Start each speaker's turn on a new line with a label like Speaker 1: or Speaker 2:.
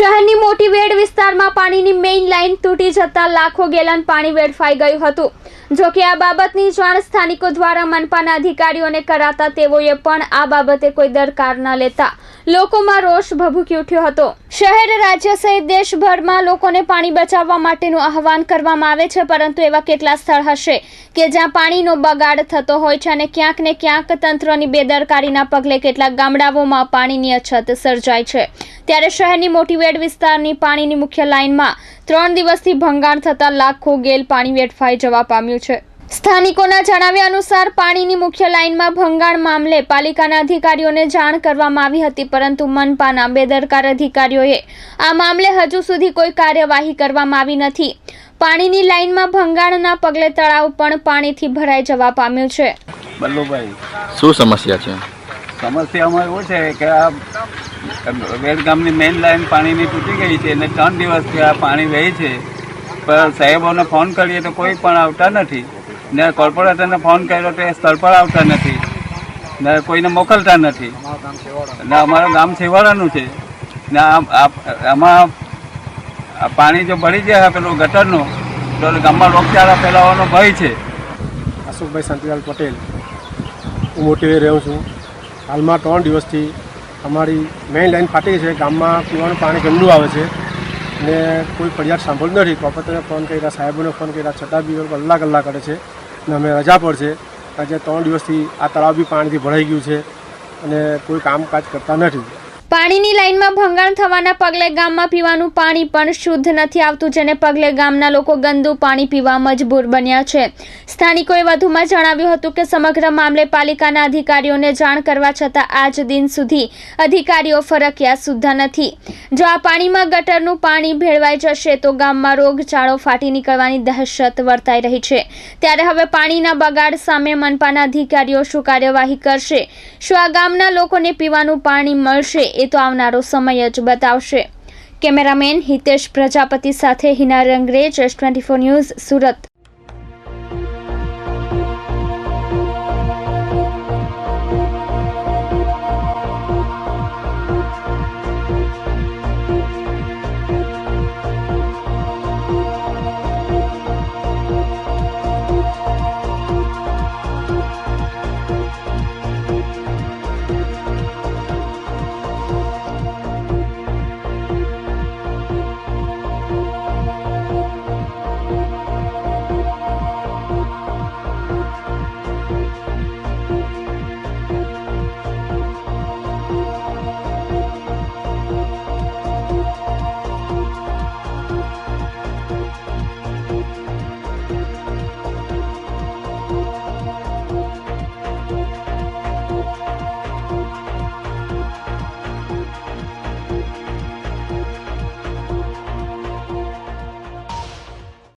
Speaker 1: શહેરની મોટી વેડ વિસ્તારમાં પાણીની મેઇન લાઇન તૂટી જતા લાખો ગેલન પાણી વેડફાઈ ગયું હતું. જો કે આ બાબતની જાણ સ્થાનિકો દ્વારા મનપાના અધિકારીઓને કરાતા તેઓએ પણ આ બાબતે કોઈ દરકાર ન લેતા લોકોમાં રોષ ભભૂકી ઉઠ્યો હતો. શહેર, રાજ્ય સહિત દેશભરમાં લોકોને પાણી બચાવવા માટેનું આહવાન કરવામાં આવે છે, પરંતુ એવા કેટલા સ્થળ હશે કે જ્યાં પાણીનો બગાડ થતો હોય છે અને ક્યાંક ને ક્યાંક તંત્રની બેદરકારીના પગલે કેટલાક ગામડાઓમાં પાણીની અછત સર્જાય છે. ત્યારે શહેરની મોટીવેડ વિસ્તારની પાણીની મુખ્ય લાઇનમાં ત્રણ દિવસથી ભંગાણ થતાં લાખો ગેલ પાણી વેડફાઈ જવા પામ્યું છે. સ્થાનિકોના જણાવ્યા અનુસાર પાણીની મુખ્ય લાઇનમાં ભંગાણ મામલે પાલિકાના અધિકારીઓને જાણ કરવામાં આવી હતી પરંતુ મનપાના બેદરકાર અધિકારીઓએ આ મામલે હજુ સુધી કોઈ કાર્યવાહી કરવામાં આવી નથી. પાણીની લાઇનમાં ભંગાણના પગલે તળાવ પણ પાણીથી ભરાઈ જવા પામ્યું છે.
Speaker 2: બલ્લુભાઈ
Speaker 3: શું સમસ્યા છે?
Speaker 2: સમસ્યામાં એવું છે કે આ વેડ ગામની મેઇન લાઈન પાણીની તૂટી ગઈ છે અને ત્રણ દિવસથી આ પાણી વહે છે. પણ સાહેબોને ફોન કરીએ તો કોઈ પણ આવતા નથી. ને કોર્પોરેટરને ફોન કર્યો તો એ સ્થળ પર આવતા નથી. ને કોઈને મોકલતા નથી. ને અમારું ગામ છેવાડાનું છે. ને આમાં પાણી જો ભરી જાય પેલું ગટરનું, તો ગામમાં રોગચાળા ફેલાવાનો ભય છે.
Speaker 4: અશોકભાઈ શાંતિલાલ પટેલ. હું મોટી રહ્યો છું. હાલમાં ત્રણ દિવસથી અમારી મેઇન લાઈન ફાટી છે. ગામમાં પીવાનું પાણી ગંદુ આવે છે. ને કોઈ ફરિયાદ સાંભળ્યું નથી. કોર્પોરેટરને ફોન કર્યા, સાહેબોને ફોન કર્યા, છતાં બી કલાક કલાક કરે છે. ને અમે રજા પર છે. આજે ત્રણ દિવસથી આ તળાવ બી પાણીથી ભરાઈ ગયું છે. અને કોઈ કામકાજ કરતા નથી.
Speaker 1: પાણીની લાઇનમાં ભંગાણ થવાના પગલે ગામમાં પીવાનું પાણી પણ શુદ્ધ નથી આવતું, જેને પગલે ગામના લોકો ગંદુ પાણી પીવા મજબૂર બન્યા છે. સ્થાનિકોએ વધુમાં જણાવ્યું હતું કે સમગ્ર મામલે પાલિકાના અધિકારીઓને જાણ કરવા છતાં આજ દિન સુધી અધિકારીઓ ફરક્યા સુદ્ધા નથી. જો આ પાણીમાં ગટરનું પાણી ભેળવાઈ જશે તો ગામમાં રોગચાળો ફાટી નીકળવાની દહેશત વર્તાઈ રહી છે. ત્યારે હવે પાણીના બગાડ સામે મનપાના અધિકારીઓ શું કાર્યવાહી કરશે? શું આ ગામના લોકોને પીવાનું પાણી મળશે? એ તો આવનારો સમય જ બતાવશે. કેમેરામેન હિતેશ પ્રજાપતિ સાથે Hina Rangrez S twenty news Surat.